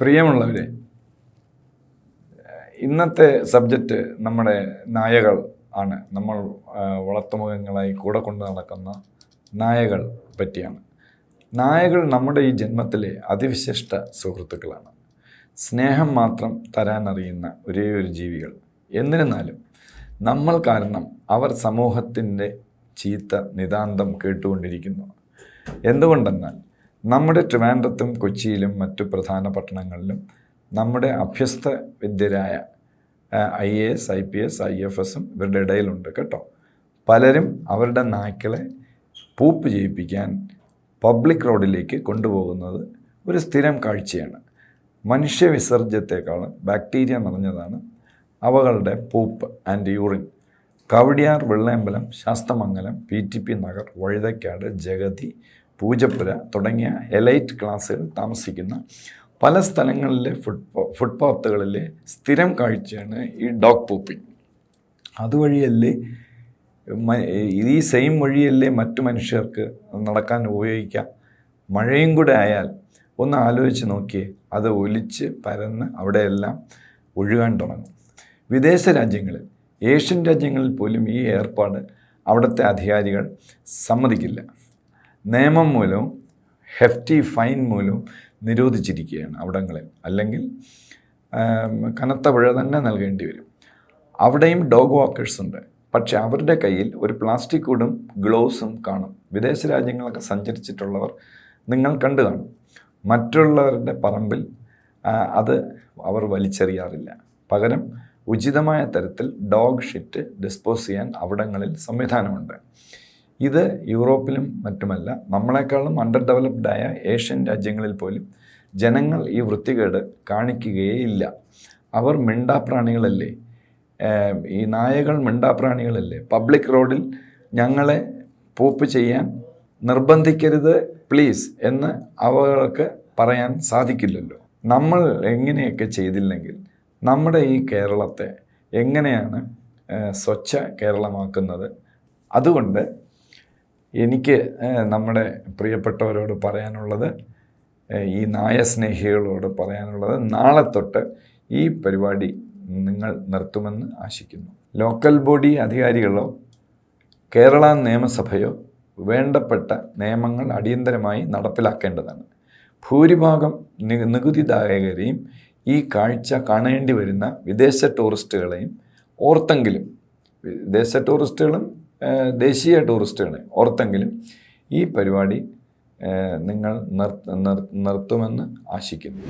പ്രിയമുള്ളവരെ ഇന്നത്തെ സബ്ജക്റ്റ് നമ്മുടെ നായകൾ ആണ്. നമ്മൾ വളർത്തുമുഖങ്ങളായി കൂടെ കൊണ്ട് നടക്കുന്ന നായകൾ പറ്റിയാണ്. നായകൾ നമ്മുടെ ഈ ജന്മത്തിലെ അതിവിശിഷ്ട സുഹൃത്തുക്കളാണ്. സ്നേഹം മാത്രം തരാനറിയുന്ന ഒരേ ഒരു ജീവികൾ. എന്നിരുന്നാലും നമ്മൾ കാരണം അവർ സമൂഹത്തിന്റെ ചീത്ത നിതാന്തം കേട്ടുകൊണ്ടിരിക്കുന്നു. എന്തുകൊണ്ടെന്നാൽ നമ്മുടെ ട്രിവാൻഡ്രത്തും കൊച്ചിയിലും മറ്റു പ്രധാന പട്ടണങ്ങളിലും നമ്മുടെ അഭ്യസ്ത വിദ്യരായ I A S I P S I F എസും ഇവരുടെ ഇടയിലുണ്ട് കേട്ടോ. പലരും അവരുടെ നായ്ക്കളെ പൂപ്പ് ചെയ്യിപ്പിക്കാൻ പബ്ലിക് റോഡിലേക്ക് കൊണ്ടുപോകുന്നത് ഒരു സ്ഥിരം കാഴ്ചയാണ്. മനുഷ്യ വിസർജ്യത്തെക്കാളും ബാക്ടീരിയ നിറഞ്ഞതാണ് അവകളുടെ poop and urine. Kowdiar Vellayambalam Sasthamangalam P T P Nagar Vazhuthacaud Jagathy Poojappura തുടങ്ങിയ എലൈറ്റ് ക്ലാസ്സുകൾ താമസിക്കുന്ന പല സ്ഥലങ്ങളിലെ ഫുട് ഫുട്പാത്തുകളിലെ സ്ഥിരം കാഴ്ചയാണ് ഈ ഡോഗ് പൂപ്പിംഗ്. അതുവഴിയല്ലേ ഈ സെയിം വഴിയല്ലേ മറ്റു മനുഷ്യർക്ക് നടക്കാൻ ഉപയോഗിക്കാം. മഴയും കൂടെ ആയാൽ ഒന്ന് ആലോചിച്ച് നോക്കിയേ അത് ഒലിച്ച് പരന്ന് അവിടെയെല്ലാം ഒഴുകാൻ തുടങ്ങും. വിദേശ രാജ്യങ്ങളിൽ ഏഷ്യൻ രാജ്യങ്ങളിൽ പോലും ഈ ഏർപ്പാട് അവിടുത്തെ അധികാരികൾ സമ്മതിക്കില്ല. നിയമം മൂലവും ഹെഫ്റ്റി ഫൈൻ മൂലവും നിരോധിച്ചിരിക്കുകയാണ് അവിടങ്ങളിൽ. അല്ലെങ്കിൽ കനത്ത പിഴ തന്നെ നൽകേണ്ടി വരും. അവിടെയും ഡോഗ് വാക്കേഴ്സ് ഉണ്ട്. പക്ഷേ അവരുടെ കയ്യിൽ ഒരു പ്ലാസ്റ്റിക് കൂടും ഗ്ലോവ്സും കാണും. വിദേശ രാജ്യങ്ങളൊക്കെ സഞ്ചരിച്ചിട്ടുള്ളവർ നിങ്ങൾ കണ്ടു കാണും. മറ്റുള്ളവരുടെ പറമ്പിൽ അത് അവർ വലിച്ചെറിയാറില്ല. പകരം ഉചിതമായ തരത്തിൽ ഡോഗ് ഷിറ്റ് ഡിസ്പോസ് ചെയ്യാൻ അവിടങ്ങളിൽ സംവിധാനമുണ്ട്. ഇത് യൂറോപ്പിലും മറ്റുമല്ല. നമ്മളെക്കാളും അണ്ടർ ഡെവലപ്ഡ് ആയ ഏഷ്യൻ രാജ്യങ്ങളിൽ പോലും ജനങ്ങൾ ഈ വൃത്തികേട് കാണിക്കുകയേ ഇല്ല അവർ മിണ്ടാപ്രാണികളല്ലേ? ഈ നായകൾ മിണ്ടാപ്രാണികളല്ലേ? പബ്ലിക് റോഡിൽ ഞങ്ങളെ പോപ്പ് ചെയ്യാൻ നിർബന്ധിക്കരുത് പ്ലീസ് എന്ന് അവർക്ക് പറയാൻ സാധിക്കില്ലല്ലോ. നമ്മൾ എങ്ങനെയൊക്കെ ചെയ്തില്ലെങ്കിൽ നമ്മുടെ ഈ കേരളത്തെ എങ്ങനെയാണ് സ്വച്ഛ കേരളമാക്കുന്നത്? അതുകൊണ്ട് എനിക്ക് നമ്മുടെ പ്രിയപ്പെട്ടവരോട് പറയാനുള്ളത് ഈ നായസ്നേഹികളോട് പറയാനുള്ളത് നാളെ തൊട്ട് ഈ പരിപാടി നിങ്ങൾ നിർത്തുമെന്ന് ആശിക്കുന്നു. ലോക്കൽ ബോഡി അധികാരികളോ കേരള നിയമസഭയോ വേണ്ടപ്പെട്ട നിയമങ്ങൾ അടിയന്തരമായി നടപ്പിലാക്കേണ്ടതാണ്. ഭൂരിഭാഗം നികുതിദായകരെയും ഈ കാഴ്ച കാണേണ്ടി വരുന്ന വിദേശ ടൂറിസ്റ്റുകളെയും ഓർത്തെങ്കിലും വിദേശ ടൂറിസ്റ്റുകളും ദേശീയ ടൂറിസ്റ്റുകളെ ഓർത്തെങ്കിലും ഈ പരിപാടി നിങ്ങൾ നിർ നിർ നിർത്തുമെന്ന് ആശിക്കുന്നു.